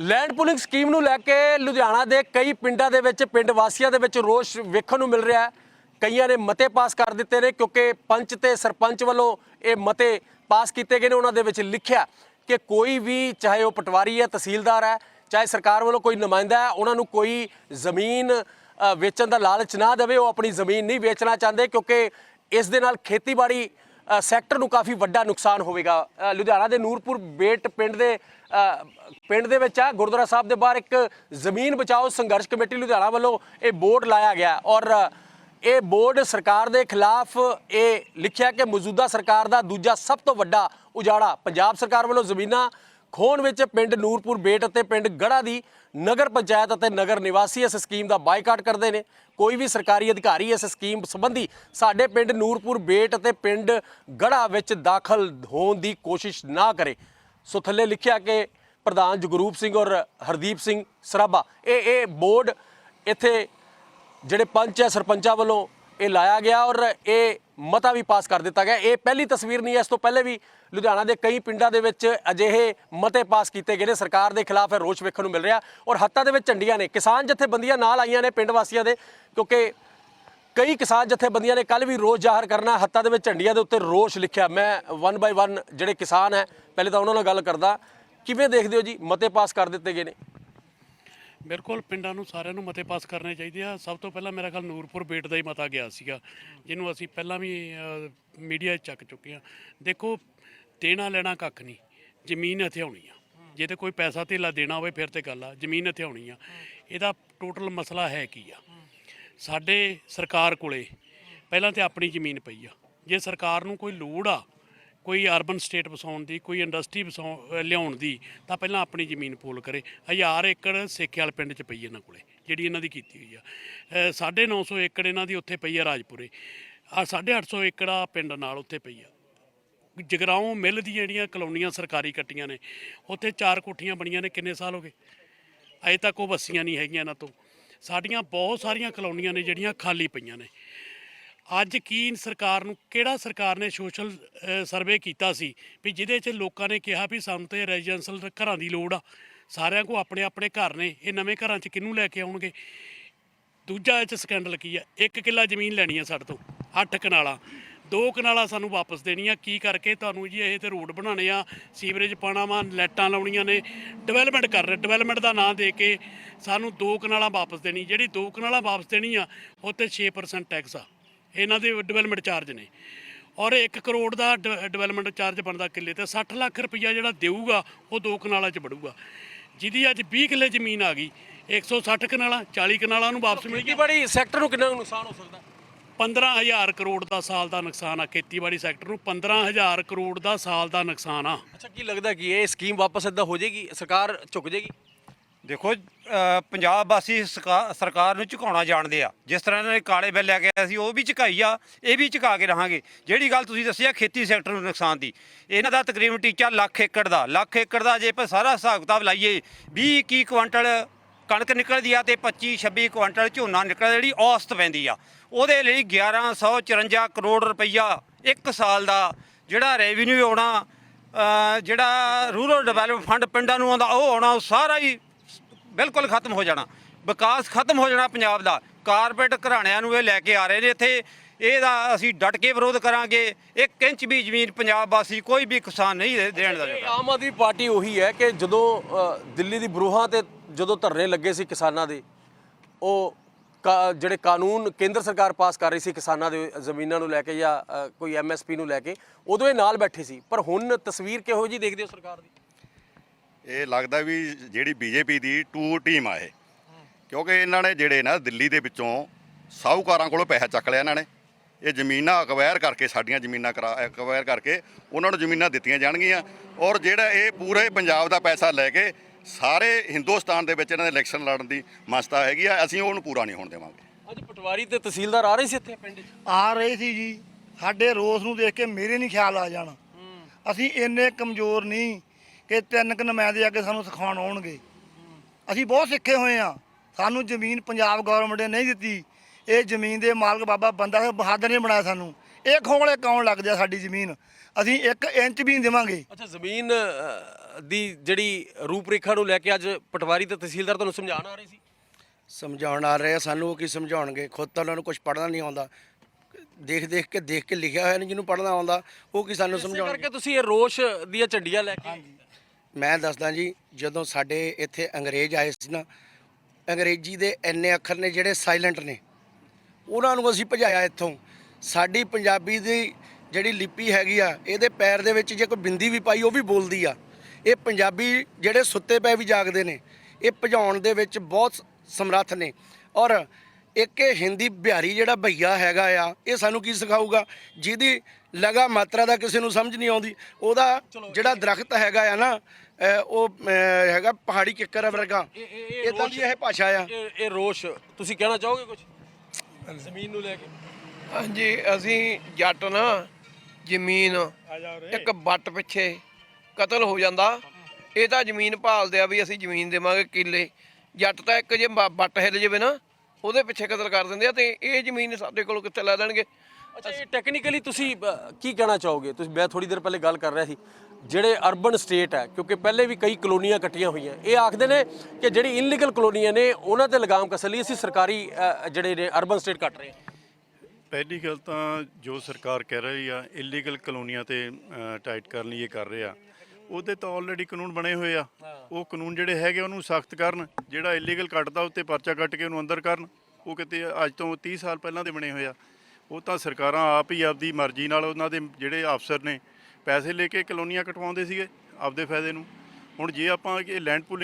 Land pooling scheme ਨੂੰ ਲੈ ਕੇ ਲੁਧਿਆਣਾ ਦੇ ਕਈ ਪਿੰਡਾਂ ਦੇ ਵਿੱਚ, ਪਿੰਡ ਵਾਸੀਆਂ ਦੇ ਵਿੱਚ ਰੋਸ਼ ਵੇਖਣ ਨੂੰ ਮਿਲ ਰਿਹਾ ਹੈ। ਕਈਆਂ ਨੇ ਮਤੇ ਪਾਸ ਕਰ ਦਿੱਤੇ ਨੇ ਕਿਉਂਕਿ ਪੰਚ ਤੇ ਸਰਪੰਚ ਵੱਲੋਂ ਇਹ ਮਤੇ ਪਾਸ ਕੀਤੇ ਗਏ ਨੇ, ਉਹਨਾਂ ਦੇ ਵਿੱਚ ਲਿਖਿਆ ਕਿ ਕੋਈ ਵੀ, ਚਾਹੇ ਉਹ ਪਟਵਾਰੀ ਹੈ, ਤਹਿਸੀਲਦਾਰ ਹੈ, ਚਾਹੇ ਸਰਕਾਰ ਵੱਲੋਂ ਕੋਈ ਨੁਮਾਇੰਦਾ ਹੈ, ਉਹਨਾਂ ਨੂੰ ਕੋਈ ਜ਼ਮੀਨ ਵੇਚਣ ਦਾ ਲਾਲਚ ਨਾ ਦੇਵੇ, ਉਹ ਆਪਣੀ ਜ਼ਮੀਨ ਨਹੀਂ ਵੇਚਣਾ ਚਾਹੁੰਦੇ ਕਿਉਂਕਿ ਇਸ ਦੇ ਨਾਲ ਖੇਤੀਬਾੜੀ ਸੈਕਟਰ ਨੂੰ ਕਾਫੀ ਵੱਡਾ ਨੁਕਸਾਨ ਹੋਵੇਗਾ। ਲੁਧਿਆਣਾ ਦੇ ਨੂਰਪੁਰ ਬੇਟ ਪਿੰਡ ਦੇ ਪਿੰਡ ਦੇ ਵਿੱਚ ਆ। ਗੁਰਦੁਆਰਾ ਸਾਹਿਬ ਦੇ ਬਾਹਰ ਇੱਕ ਜ਼ਮੀਨ ਬਚਾਓ ਸੰਘਰਸ਼ ਕਮੇਟੀ ਲੁਧਿਆਣਾ ਵੱਲੋਂ ਇਹ ਬੋਰਡ ਲਾਇਆ ਗਿਆ। ਔਰ ਇਹ ਬੋਰਡ ਸਰਕਾਰ ਦੇ ਖਿਲਾਫ ਇਹ ਲਿਖਿਆ ਕਿ ਮੌਜੂਦਾ ਸਰਕਾਰ ਦਾ ਦੂਜਾ ਸਭ ਤੋਂ ਵੱਡਾ ਉਜਾੜਾ ਪੰਜਾਬ ਸਰਕਾਰ ਵੱਲੋਂ ਜ਼ਮੀਨਾਂ ਖੋਣ ਵਿੱਚ ਪਿੰਡ ਨੂਰਪੁਰ ਬੇਟ ਅਤੇ ਪਿੰਡ ਗੜਾ ਦੀ ਨਗਰ ਪੰਚਾਇਤ ਅਤੇ ਨਗਰ ਨਿਵਾਸੀ ਇਸ ਸਕੀਮ ਦਾ ਬਾਈਕਾਟ ਕਰਦੇ ਨੇ। ਕੋਈ ਵੀ ਸਰਕਾਰੀ ਅਧਿਕਾਰੀ ਇਸ ਸਕੀਮ ਸੰਬੰਧੀ ਸਾਡੇ ਪਿੰਡ ਨੂਰਪੁਰ ਬੇਟ ਅਤੇ ਪਿੰਡ ਗੜਾ ਵਿੱਚ ਦਾਖਲ ਹੋਣ ਦੀ ਕੋਸ਼ਿਸ਼ ਨਾ ਕਰੇ। ਸੋ ਥੱਲੇ ਲਿਖਿਆ ਕਿ ਪ੍ਰਧਾਨ ਜਗਰੂਪ ਸਿੰਘ ਔਰ ਹਰਦੀਪ ਸਿੰਘ ਸਰਾਭਾ, ਇਹ ਇਹ ਬੋਰਡ ਇੱਥੇ ਜਿਹੜੇ ਪੰਚ ਹੈ, ਸਰਪੰਚਾਂ ਵੱਲੋਂ ਇਹ ਲਾਇਆ ਗਿਆ ਔਰ ਇਹ ਮਤਾ ਵੀ ਪਾਸ ਕਰ ਦਿੱਤਾ ਗਿਆ। ਇਹ ਪਹਿਲੀ ਤਸਵੀਰ ਨਹੀਂ ਹੈ ਇਸ ਤੋਂ ਪਹਿਲੇ ਵੀ ਲੁਧਿਆਣਾ ਦੇ ਕਈ ਪਿੰਡਾਂ ਦੇ ਵਿੱਚ ਅਜਿਹੇ ਮਤੇ ਪਾਸ ਕੀਤੇ ਗਏ ਨੇ। ਸਰਕਾਰ ਦੇ ਖਿਲਾਫ ਇਹ ਰੋਸ਼ ਵੇਖਣ ਨੂੰ ਮਿਲ ਰਿਹਾ ਔਰ ਹੱਥਾਂ ਦੇ ਵਿੱਚ ਝੰਡੀਆਂ ਨੇ। ਕਿਸਾਨ ਜਥੇਬੰਦੀਆਂ ਨਾਲ ਆਈਆਂ ਨੇ ਪਿੰਡ ਵਾਸੀਆਂ ਦੇ, ਕਿਉਂਕਿ ਕਈ ਕਿਸਾਨ ਜਥੇਬੰਦੀਆਂ ਨੇ ਕੱਲ ਵੀ ਰੋਸ ਜ਼ਾਹਰ ਕਰਨਾ, ਹੱਥਾਂ ਦੇ ਵਿੱਚ ਝੰਡੀਆਂ ਦੇ ਉੱਤੇ ਰੋਸ਼ ਲਿਖਿਆ। ਮੈਂ ਵਨ ਬਾਈ ਵਨ ਜਿਹੜੇ ਕਿਸਾਨ ਹੈ, ਪਹਿਲੇ ਤਾਂ ਉਹਨਾਂ ਨਾਲ ਗੱਲ ਕਰਦਾ। ਕਿਵੇਂ ਦੇਖਦੇ ਹੋ ਜੀ? ਮਤੇ ਪਾਸ ਕਰ ਦਿੱਤੇ ਗਏ ਨੇ। ਬਿਲਕੁਲ ਪਿੰਡਾਂ ਨੂੰ ਸਾਰਿਆਂ ਨੂੰ ਮਤੇ ਪਾਸ ਕਰਨੇ ਚਾਹੀਦੇ ਆ। ਸਭ ਤੋਂ ਪਹਿਲਾਂ ਮੇਰਾ ਖਿਆਲ ਨੂਰਪੁਰ ਬੇਟ ਦਾ ਹੀ ਮਤਾ ਗਿਆ ਸੀਗਾ, ਜਿਹਨੂੰ ਅਸੀਂ ਪਹਿਲਾਂ ਵੀ ਮੀਡੀਆ 'ਚ ਚੱਕ ਚੁੱਕੇ ਆ। ਦੇਖੋ, ਦੇਣਾ ਲੈਣਾ ਕੱਖ ਨਹੀਂ, ਜ਼ਮੀਨ ਹਥਿਆਉਣੀ ਆ। ਜੇ ਤੇ ਕੋਈ ਪੈਸਾ ਧੇਲਾ ਦੇਣਾ ਹੋਵੇ, ਫਿਰ ਤੇ ਗੱਲ ਆ, ਜ਼ਮੀਨ ਹਥਿਆਉਣੀ ਆ। ਇਹਦਾ ਟੋਟਲ ਮਸਲਾ ਹੈ ਕੀ ਆ? ਸਾਡੇ ਸਰਕਾਰ ਕੋਲੇ ਪਹਿਲਾਂ ਤੇ ਆਪਣੀ ਜ਼ਮੀਨ ਪਈ ਆ। ਜੇ ਸਰਕਾਰ ਨੂੰ ਕੋਈ ਲੋੜ ਆ ਕੋਈ ਅਰਬਨ ਸਟੇਟ ਵਸਾਉਣ ਦੀ ਕੋਈ ਇੰਡਸਟਰੀ ਵਸਾਉਣ ਲਿਆਉਣ ਦੀ ਤਾਂ ਪਹਿਲਾਂ ਆਪਣੀ ਜ਼ਮੀਨ ਪੋਲ ਕਰੇ। ਹਜ਼ਾਰ ਏਕੜ ਸੇਖੇ ਵਾਲੇ ਪਿੰਡ 'ਚ ਪਈ ਇਹਨਾਂ ਕੋਲੇ ਜਿਹੜੀ ਇਹਨਾਂ ਦੀ ਕੀਤੀ ਹੋਈ ਆ। ਅ, ਸਾਢੇ 900 ਏਕੜ ਇਹਨਾਂ ਦੀ ਉੱਥੇ ਪਈ ਆ ਰਾਜਪੁਰੇ। ਆ 850 ਏਕੜ ਆ ਪਿੰਡ ਨਾਲ ਉੱਥੇ ਪਈ ਆ। ਜਗਰਾਉਂ ਮਿੱਲ ਦੀਆਂ ਜਿਹੜੀਆਂ ਕਲੋਨੀਆਂ ਸਰਕਾਰੀ ਕੱਟੀਆਂ ਨੇ ਉੱਥੇ ਚਾਰ ਕੋਠੀਆਂ ਬਣੀਆਂ ਨੇ ਕਿੰਨੇ ਸਾਲ ਹੋ ਗਏ? ਅਜੇ ਤੱਕ ਉਹ ਵਸੀਆਂ ਨਹੀਂ ਹੈਗੀਆਂ ਇਹਨਾਂ ਤੋਂ। ਸਾਡੀਆਂ ਬਹੁਤ ਸਾਰੀਆਂ ਕਲੋਨੀਆਂ ਨੇ ਜਿਹੜੀਆਂ ਖਾਲੀ ਪਈਆਂ ਨੇ। ਅੱਜ ਕੀ ਸਰਕਾਰ ਨੂੰ, ਕਿਹੜਾ ਸਰਕਾਰ ਨੇ ਸੋਸ਼ਲ ਸਰਵੇ ਕੀਤਾ ਸੀ ਵੀ ਜਿਹਦੇ 'ਚ ਲੋਕਾਂ ਨੇ ਕਿਹਾ ਵੀ ਸਾਨੂੰ ਤੇ ਰੈਜ਼ੀਡੈਂਸ਼ੀਅਲ ਘਰਾਂ ਦੀ ਲੋੜ ਆ, ਸਾਰਿਆਂ ਕੋ ਆਪਣੇ ਆਪਣੇ ਘਰ ਨੇ, ਇਹ ਨਵੇਂ ਘਰਾਂ 'ਚ ਕਿਹਨੂੰ ਲੈ ਕੇ ਆਉਣਗੇ? ਦੂਜਾ ਇਹ 'ਚ ਸਕੈਂਡਲ ਕੀ ਆ? ਇੱਕ ਕਿੱਲਾ ਜ਼ਮੀਨ ਲੈਣੀ ਆ ਸਾਡੇ ਤੋਂ, ਅੱਠ ਕਨਾਲਾਂ, ਦੋ ਕਨਾਲਾਂ ਸਾਨੂੰ ਵਾਪਸ ਦੇਣੀਆਂ, ਕੀ ਕਰਕੇ ਤੁਹਾਨੂੰ ਜੀ ਇਹ ਤੇ ਰੋਡ ਬਣਾਉਣੇ ਆ, ਸੀਵਰੇਜ ਪਾਣਾ ਵਾ ਲੈਟਾਂ ਲਾਉਣੀਆਂ ਨੇ ਡਿਵੈਲਪਮੈਂਟ ਕਰ ਰਹੇ ਡਿਵੈਲਪਮੈਂਟ ਦਾ ਨਾਂ ਦੇ ਕੇ ਸਾਨੂੰ ਦੋ ਕਨਾਲਾਂ ਵਾਪਸ ਦੇਣੀ, ਜਿਹੜੀ ਦੋ ਕਨਾਲਾਂ ਵਾਪਸ ਦੇਣੀ ਆ ਉਹ ਤੇ 6% ਟੈਕਸ ਆ। ਇਹਨਾਂ ਦੇ ਡਿਵੈਲਪਮੈਂਟ ਚਾਰਜ ਨੇ। ਔਰ 1 ਕਰੋੜ ਦਾ ਡਿਵੈਲਪਮੈਂਟ ਚਾਰਜ ਬਣਦਾ ਕਿੱਲੇ ਤੇ 60 ਲੱਖ ਰੁਪਈਆ ਜਿਹੜਾ ਦੇਊਗਾ ਉਹ ਦੋ ਕਨਾਲਾਂ 'ਚ ਵੜੂਗਾ। ਜਿਹਦੀ ਅੱਜ 20 ਕਿੱਲੇ ਜ਼ਮੀਨ ਆ ਗਈ 160 ਕਨਾਲਾਂ 40 ਕਨਾਲਾਂ ਨੂੰ ਵਾਪਸ ਮਿਲ ਗਈ ਖੇਤੀਬਾੜੀ ਸੈਕਟਰ ਨੂੰ ਕਿੰਨਾ ਨੁਕਸਾਨ ਹੋ ਸਕਦਾ? 15000 ਕਰੋੜ ਦਾ ਸਾਲ ਦਾ ਨੁਕਸਾਨ ਆ ਖੇਤੀਬਾੜੀ ਸੈਕਟਰ ਨੂੰ 15000 ਕਰੋੜ ਦਾ ਸਾਲ ਦਾ ਨੁਕਸਾਨ ਆ। ਅੱਛਾ ਕੀ ਲੱਗਦਾ ਕਿ ਇਹ ਸਕੀਮ ਵਾਪਸ ਇਦਾਂ ਹੋ ਜਾਏਗੀ? ਸਰਕਾਰ ਝੁਕ ਜਾਏਗੀ? ਦੇਖੋ ਪੰਜਾਬ ਵਾਸੀ ਸਰਕਾ- ਸਰਕਾਰ ਨੂੰ ਝੁਕਾਉਣਾ ਜਾਣਦੇ ਆ। ਜਿਸ ਤਰ੍ਹਾਂ ਇਹਨਾਂ ਨੇ ਕਾਲੇ ਬਿੱਲ ਲੈ ਕੇ ਆਏ ਸੀ, ਉਹ ਵੀ ਝੁਕਾਈ ਆ, ਇਹ ਵੀ ਝੁਕਾ ਕੇ ਰਹਾਂਗੇ। ਜਿਹੜੀ ਗੱਲ ਤੁਸੀਂ ਦੱਸੀ ਆ, ਖੇਤੀ ਸੈਕਟਰ ਨੂੰ ਨੁਕਸਾਨ ਦੀ। ਇਹਨਾਂ ਦਾ ਤਕਰੀਬਨ ਟੀਚਾ ਲੱਖ ਏਕੜ ਦਾ, ਲੱਖ ਏਕੜ ਦਾ ਜੇ ਆਪਾਂ ਸਾਰਾ ਹਿਸਾਬ ਕਿਤਾਬ ਲਾਈਏ 20 21 ਕੁਇੰਟਲ ਕਣਕ ਨਿਕਲਦੀ ਆ ਤੇ 25 26 ਕੁਇੰਟਲ ਝੋਨਾ ਨਿਕਲਦਾ, ਜਿਹੜੀ ਔਸਤ ਪੈਂਦੀ ਆ। ਉਹਦੇ ਲਈ 1154 ਕਰੋੜ ਰੁਪਈਆ ਇੱਕ ਸਾਲ ਦਾ ਜਿਹੜਾ ਰੈਵਨਿਊ ਆਉਣਾ ਜਿਹੜਾ ਰੂਰਲ ਡਿਵੈਲਪਮੈਂਟ ਫੰਡ ਪਿੰਡਾਂ ਨੂੰ ਆਉਂਦਾ, ਉਹ ਆਉਣਾ, ਉਹ ਸਾਰਾ ਹੀ ਬਿਲਕੁਲ ਖਤਮ ਹੋ ਜਾਣਾ। ਵਿਕਾਸ ਖਤਮ ਹੋ ਜਾਣਾ ਪੰਜਾਬ ਦਾ। ਕਾਰਪੋਰੇਟ ਘਰਾਣਿਆਂ ਨੂੰ ਇਹ ਲੈ ਕੇ ਆ ਰਹੇ ਨੇ ਇੱਥੇ। ਇਹਦਾ ਅਸੀਂ ਡਟ ਕੇ ਵਿਰੋਧ ਕਰਾਂਗੇ। ਇੱਕ ਇੰਚ ਵੀ ਜ਼ਮੀਨ ਪੰਜਾਬ ਵਾਸੀ ਕੋਈ ਵੀ ਕਿਸਾਨ ਨਹੀਂ ਦੇਣ ਦਾ ਆਮ ਆਦਮੀ ਪਾਰਟੀ ਉਹੀ ਹੈ ਕਿ ਜਦੋਂ ਦਿੱਲੀ ਦੀ ਬਰੂਹਾਂ ਤੇ ਜਦੋਂ ਧਰਨੇ ਲੱਗੇ ਸੀ ਕਿਸਾਨਾਂ ਦੇ ਉਹ ਜਿਹੜੇ ਕਾਨੂੰਨ ਕੇਂਦਰ ਸਰਕਾਰ ਪਾਸ ਕਰ ਰਹੀ ਸੀ ਕਿਸਾਨਾਂ ਦੇ ਜ਼ਮੀਨਾਂ ਨੂੰ ਲੈ ਕੇ ਜਾਂ ਕੋਈ ਐਮਐਸਪੀ ਨੂੰ ਲੈ ਕੇ ਉਦੋਂ ਇਹ ਨਾਲ ਬੈਠੇ ਸੀ। ਪਰ ਹੁਣ ਤਸਵੀਰ ਕਿਹੋ ਜੀ ਦੇਖਦੇ ਹੋ ਸਰਕਾਰ ਦੀ? ਇਹ ਲੱਗਦਾ ਵੀ ਜਿਹੜੀ ਬੀਜੇਪੀ ਦੀ ਟੂ ਟੀਮ ਆ ਇਹ। ਕਿਉਂਕਿ ਇਹਨਾਂ ਨੇ ਜਿਹੜੇ ਨਾ ਦਿੱਲੀ ਦੇ ਵਿੱਚੋਂ ਸਾਹੂਕਾਰਾਂ ਕੋਲੋਂ ਪੈਸਾ ਚੱਕ ਲਿਆ ਇਹਨਾਂ ਨੇ। ਇਹ ਜ਼ਮੀਨਾਂ ਅਕਵਾਇਰ ਕਰਕੇ ਸਾਡੀਆਂ ਜ਼ਮੀਨਾਂ ਅਕਵਾਇਰ ਕਰਕੇ ਉਹਨਾਂ ਨੂੰ ਜ਼ਮੀਨਾਂ ਦਿੱਤੀਆਂ ਜਾਣਗੀਆਂ। ਔਰ ਜਿਹੜਾ ਇਹ ਪੂਰੇ ਪੰਜਾਬ ਦਾ ਪੈਸਾ ਲੈ ਕੇ ਸਾਰੇ ਹਿੰਦੁਸਤਾਨ ਦੇ ਵਿੱਚ ਇਹਨਾਂ ਦੇ ਇਲੈਕਸ਼ਨ ਲੜਨ ਦੀ ਮਸਤਾ ਹੈਗੀ ਆ ਅਸੀਂ ਉਹਨੂੰ ਪੂਰਾ ਨਹੀਂ ਹੋਣ ਦੇਵਾਂਗੇ। ਅੱਜ ਪਟਵਾਰੀ ਤੇ ਤਹਿਸੀਲਦਾਰ ਆ ਰਹੇ ਸੀ ਇੱਥੇ ਪਿੰਡ 'ਚ? ਆ ਰਹੇ ਸੀ ਜੀ। ਸਾਡੇ ਰੋਸ ਨੂੰ ਦੇਖ ਕੇ ਮੇਰੇ ਨਹੀਂ ਖਿਆਲ ਆ ਜਾਣ। ਅਸੀਂ ਇੰਨੇ ਕਮਜ਼ੋਰ ਨਹੀਂ ਕਿ ਤਿੰਨ ਕੁ ਨੁਮਾਇੰਦੇ ਆ ਕੇ ਸਾਨੂੰ ਸਿਖਾਉਣ ਆਉਣਗੇ। ਅਸੀਂ ਬਹੁਤ ਸਿੱਖੇ ਹੋਏ ਆ। ਸਾਨੂੰ ਜ਼ਮੀਨ ਪੰਜਾਬ ਗਵਰਨਮੈਂਟ ਨੇ ਨਹੀਂ ਦਿੱਤੀ। ਇਹ ਜ਼ਮੀਨ ਦੇ ਮਾਲਕ ਬਾਬਾ ਬੰਦਾ ਸਾਹਿਬ ਬਹਾਦਰ ਨੇ ਬਣਾਇਆ ਸਾਨੂੰ। ਇਹ ਖੋਲੇ ਕੌਣ ਲੱਗਦੇ ਆ ਸਾਡੀ ਜ਼ਮੀਨ? ਅਸੀਂ 1 ਇੰਚ ਵੀ ਨਹੀਂ ਦੇਵਾਂਗੇ। ਅੱਛਾ ਜ਼ਮੀਨ ਅ, ਦੀ ਜਿਹੜੀ ਰੂਪਰੇਖਾ ਨੂੰ ਲੈ ਕੇ ਅੱਜ ਪਟਵਾਰੀ ਤੇ ਤਹਿਸੀਲਦਾਰ ਤੁਹਾਨੂੰ ਸਮਝਾਉਣ ਆ ਰਹੇ ਸੀ? ਸਮਝਾਉਣ ਆ ਰਹੇ ਆ ਸਾਨੂੰ ਉਹ ਕੀ ਸਮਝਾਉਣਗੇ? ਖੁਦ ਤਾਂ ਉਹਨਾਂ ਨੂੰ ਕੁਝ ਪੜ੍ਹਨਾ ਨਹੀਂ ਆਉਂਦਾ। ਦੇਖ ਦੇਖ ਕੇ ਦੇਖ ਕੇ ਲਿਖਿਆ ਹੋਇਆ ਨਹੀਂ ਜਿਹਨੂੰ ਪੜ੍ਹਨਾ ਆਉਂਦਾ ਉਹ ਕੀ ਸਾਨੂੰ ਇਸੇ ਸਮਝਾਉਣਗੇ? ਕਰਕੇ ਤੁਸੀਂ ਇਹ ਰੋਸ਼ ਦੀਆਂ ਝੰਡੀਆਂ ਲੈ ਕੇ ਮੈਂ ਦੱਸਦਾ ਜੀ ਜਦੋਂ ਸਾਡੇ ਇੱਥੇ ਅੰਗਰੇਜ਼ ਆਏ ਸੀ ਨਾ ਅੰਗਰੇਜ਼ੀ ਦੇ ਇੰਨੇ ਅੱਖਰ ਨੇ ਜਿਹੜੇ ਸਾਇਲੈਂਟ ਨੇ। ਉਹਨਾਂ ਨੂੰ ਅਸੀਂ ਭਜਾਇਆ ਇੱਥੋਂ। ਸਾਡੀ ਪੰਜਾਬੀ ਦੀ ਜਿਹੜੀ ਲਿਪੀ ਹੈਗੀ ਆ ਇਹਦੇ ਪੈਰ ਦੇ ਵਿੱਚ ਜੇ ਕੋਈ ਬਿੰਦੀ ਵੀ ਪਾਈ ਉਹ ਵੀ ਬੋਲਦੀ ਆ। ਇਹ ਪੰਜਾਬੀ ਜਿਹੜੇ ਸੁੱਤੇ ਪਏ ਵੀ ਜਾਗਦੇ ਨੇ ਇਹ ਭਜਾਉਣ ਦੇ ਵਿੱਚ ਬਹੁਤ ਸਮਰੱਥ ਨੇ। ਔਰ ਇੱਕ ਇਹ ਹਿੰਦੀ ਬਿਹਾਰੀ ਜਿਹੜਾ ਭਈਆ ਹੈਗਾ ਆ ਇਹ ਸਾਨੂੰ ਕੀ ਸਿਖਾਊਗਾ? ਜਿਹਦੀ ਲਗਾ ਮਾਤਰਾ ਦਾ ਕਿਸੇ ਨੂੰ ਸਮਝ ਨਹੀਂ ਆਉਂਦੀ ਉਹਦਾ ਜਿਹੜਾ ਦਰਖਤ ਹੈਗਾ ਆ ਨਾ ਅਹ ਉਹ ਅਹ ਹੈਗਾ ਪਹਾੜੀ ਕਿੱਕਰ ਵਰਗਾ। ਇਦਾਂ ਦੀ ਇਹ ਭਾਸ਼ਾ ਆ। ਇਹ ਇਹ ਰੋਸ਼ ਤੁਸੀਂ ਕਹਿਣਾ ਚਾਹੋਗੇ ਕੁਝ ਜ਼ਮੀਨ ਨੂੰ ਲੈ ਕੇ। ਹਾਂਜੀ ਅਸੀਂ ਜੱਟ ਨਾ ਜ਼ਮੀਨ ਇੱਕ ਬੱਟ ਪਿੱਛੇ ਕਤਲ ਹੋ ਜਾਂਦਾ। ਇਹ ਤਾਂ ਜ਼ਮੀਨ ਭਾਲਦੇ ਆ ਵੀ ਅਸੀਂ ਜ਼ਮੀਨ ਦੇਵਾਂਗੇ ਕਿੱਲੇ। ਜੱਟ ਤਾਂ ਇੱਕ ਜੇ ਬ- ਬੱਟ ਹਿੱਲ ਜਾਵੇ ਨਾ ਉਹਦੇ ਪਿੱਛੇ ਕਤਲ ਕਰ ਦਿੰਦੇ ਆ ਤੇ ਇਹ ਜ਼ਮੀਨ ਸਾਡੇ ਕੋਲੋਂ ਕਿੱਥੇ ਲੈ ਦੇਣਗੇ? ਅੱਛਾ ਇਹ ਟੈਕਨੀਕਲੀ ਤੁਸੀਂ ਅ, ਕੀ ਕਹਿਣਾ ਚਾਹੋਗੇ? ਤੁਸੀਂ ਮੈਂ ਥੋੜੀ ਦੇਰ ਪਹਿਲੇ ਗੱਲ ਕਰ ਰਿਹਾ ਸੀ। ਜਿਹੜੇ ਅਰਬਨ ਸਟੇਟ ਹੈ ਕਿਉਂਕਿ ਪਹਿਲੇ ਵੀ ਕਈ ਕਲੋਨੀਆਂ ਕੱਟੀਆਂ ਹੋਈਆਂ। ਇਹ ਆਖਦੇ ਨੇ ਕਿ ਜਿਹੜੀ ਇਨਲੀਗਲ ਕਲੋਨੀਆਂ ਨੇ ਉਹਨਾਂ ਤੇ ਲਗਾਮ ਕਸਣ ਲਈ ਅਸੀਂ ਸਰਕਾਰੀ ਅ, ਜਿਹੜੇ ਨੇ ਅਰਬਨ ਸਟੇਟ ਕੱਟ ਰਹੇ ਹਾਂ। ਪਹਿਲੀ ਗੱਲ ਤਾਂ ਜੋ ਸਰਕਾਰ ਕਹਿ ਰਹੀ ਆ ਇਲੀਗਲ ਕਲੋਨੀਆਂ ਤੇ ਟਾਈਟ ਕਰਨ ਲਈ ਇਹ ਕਰ ਰਹੇ ਆ। ਉਹਦੇ ਤਾਂ ਆਲਰੇਡੀ ਕਾਨੂੰਨ ਬਣੇ ਹੋਏ ਆ। ਉਹ ਕਾਨੂੰਨ ਜਿਹੜੇ ਹੈਗੇ ਉਹਨੂੰ ਸਖਤ ਕਰਨ ਜਿਹੜਾ ਇਲੀਗਲ ਕੱਟਦਾ ਉੱਤੇ ਪਰਚਾ ਕੱਟ ਕੇ ਉਹਨੂੰ ਅੰਦਰ ਕਰਨ। ਉਹ ਕਿਤੇ ਅੱਜ ਤੋਂ 30 ਸਾਲ ਪਹਿਲਾਂ ਦੇ ਬਣੇ ਹੋਏ ਆ। ਉਹ ਤਾਂ ਸਰਕਾਰਾਂ ਆਪ ਹੀ ਆਪਦੀ ਮਰਜ਼ੀ ਨਾਲ ਉਹਨਾਂ ਦੇ ਜਿਹੜੇ ਅਫਸਰ ਨੇ ਪੈਸੇ ਲੈ ਕੇ ਕਲੋਨੀਆਂ ਕਟਵਾਉਂਦੇ ਸੀਗੇ ਆਪਦੇ ਫਾਇਦੇ ਨੂੰ। ਹੁਣ ਜੇ ਆਪਾਂ ਇਹ ਲੈਂਡ ਪੂਲਿੰਗ